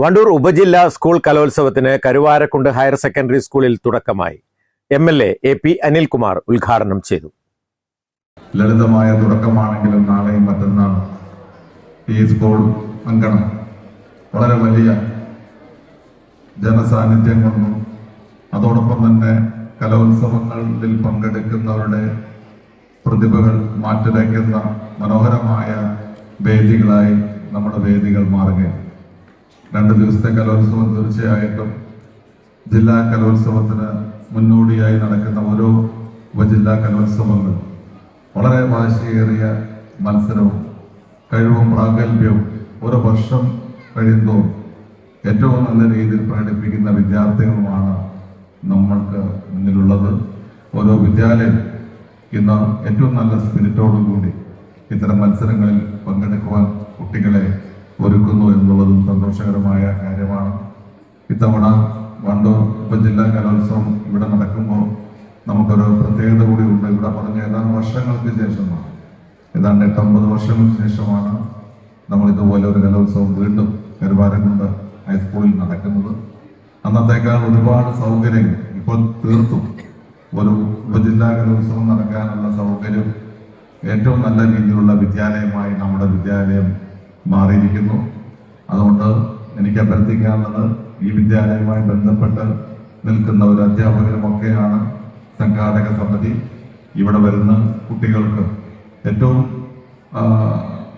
വണ്ടൂർ ഉപജില്ലാ സ്കൂൾ കലോത്സവത്തിന് Karuvarakundu higher secondary സ്കൂളിൽ തുടക്കമായി. M L A A P Anilkumar ഉദ്ഘാടനം ചെയ്തു. ലളിതമായ തുടക്കമാണെങ്കിലും നാളെയും മറ്റന്നാൾ ഈ സ്കൂൾ അങ്കണം വളരെ വലിയ ജനസാന്നിധ്യം കൊണ്ടും. അതോടൊപ്പം തന്നെ കലോത്സവങ്ങളിൽ പങ്കെടുക്കുന്നവരുടെ പ്രതിഭകൾ മാറ്റുരയ്ക്കുന്ന മനോഹരമായ വേദികളായി നമ്മുടെ വേദികൾ മാറുകയാണ്. രണ്ട് ദിവസത്തെ കലോത്സവം തീർച്ചയായിട്ടും ജില്ലാ കലോത്സവത്തിന് മുന്നോടിയായി നടക്കുന്ന ഓരോ ഉപജില്ലാ കലോത്സവങ്ങൾ വളരെ വാശിയേറിയ മത്സരവും കഴിവും പ്രാഗൽഭ്യവും ഓരോ വർഷം കഴിയുമ്പോൾ ഏറ്റവും നല്ല രീതിയിൽ പ്രകടിപ്പിക്കുന്ന വിദ്യാർത്ഥികളുമാണ് നമ്മൾക്ക് മുന്നിലുള്ളത്. ഓരോ വിദ്യാലയം ഇന്ന് ഏറ്റവും നല്ല സ്പിരിറ്റോടുകൂടി ഇത്തരം മത്സരങ്ങളിൽ പങ്കെടുക്കുവാൻ കുട്ടികളെ ഒരുക്കുന്നു എന്നുള്ളതും സന്തോഷകരമായ കാര്യമാണ്. ഇത്തവണ വണ്ടൂർ ഉപജില്ലാ കലോത്സവം ഇവിടെ നടക്കുമ്പോൾ നമുക്കൊരു പ്രത്യേകത കൂടി ഉണ്ട്. ഇവിടെ പറഞ്ഞ ഏതാനും വർഷങ്ങൾക്ക് ശേഷമാണ്. ഏതാണ്ട് എട്ടൊമ്പത് വർഷങ്ങൾക്ക് ശേഷമാണ് നമ്മൾ ഇതുപോലെ ഒരു കലോത്സവം വീണ്ടും കരുവാരക്കുണ്ട് ഹൈസ്കൂളിൽ നടക്കുന്നത്. അന്നത്തേക്കാൾ ഒരുപാട് സൗകര്യങ്ങൾ ഇപ്പോൾ തീർത്തും. ഒരു ഉപജില്ലാ കലോത്സവം നടക്കാനുള്ള സൗകര്യം ഏറ്റവും നല്ല രീതിയിലുള്ള വിദ്യാലയമായി നമ്മുടെ വിദ്യാലയം മാറിയിരിക്കുന്നു. അതുകൊണ്ട് എനിക്ക് അഭ്യർത്ഥിക്കാനുള്ളത് ഈ വിദ്യാലയവുമായി ബന്ധപ്പെട്ട് നിൽക്കുന്ന ഒരു അധ്യാപകരുമൊക്കെയാണ് സംഘാടക സമിതി. ഇവിടെ വരുന്ന കുട്ടികൾക്ക് ഏറ്റവും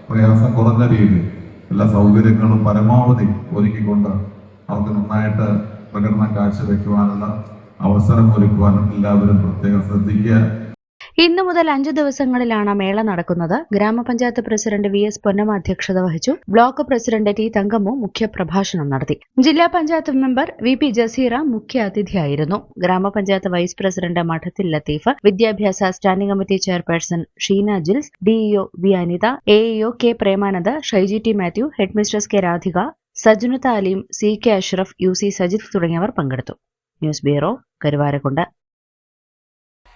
പ്രയാസം കുറഞ്ഞ രീതിയിൽ എല്ലാ സൗകര്യങ്ങളും പരമാവധി ഒരുക്കിക്കൊണ്ട് അവർക്ക് നന്നായിട്ട് പ്രകടനം കാഴ്ചവെക്കുവാനുള്ള അവസരം ഒരുക്കുവാനും എല്ലാവരും പ്രത്യേകം ശ്രദ്ധിക്കുക. ഇന്നു മുതൽ അഞ്ചു ദിവസങ്ങളിലാണ് മേള നടക്കുന്നത്. ഗ്രാമപഞ്ചായത്ത് പ്രസിഡന്റ് വി എസ് പൊന്നമ്മ അധ്യക്ഷത വഹിച്ചു. ബ്ലോക്ക് പ്രസിഡന്റ് ടി തങ്കമ്മു മുഖ്യപ്രഭാഷണം നടത്തി. ജില്ലാ panchayat member V P Jaseera മുഖ്യ അതിഥിയായിരുന്നു. ഗ്രാമപഞ്ചായത്ത് വൈസ് പ്രസിഡന്റ് മഠത്തിൽ ലത്തീഫ് വിദ്യാഭ്യാസ standing committee chairperson Sheena Jils DEO V Anitha AEO K Premanand Shaiji T Mathew headmistress K Radhika Sajunatha Aleem C K Ashraf U C Sajith തുടങ്ങിയവർ പങ്കെടുത്തു. News bureau Karuvarakundu.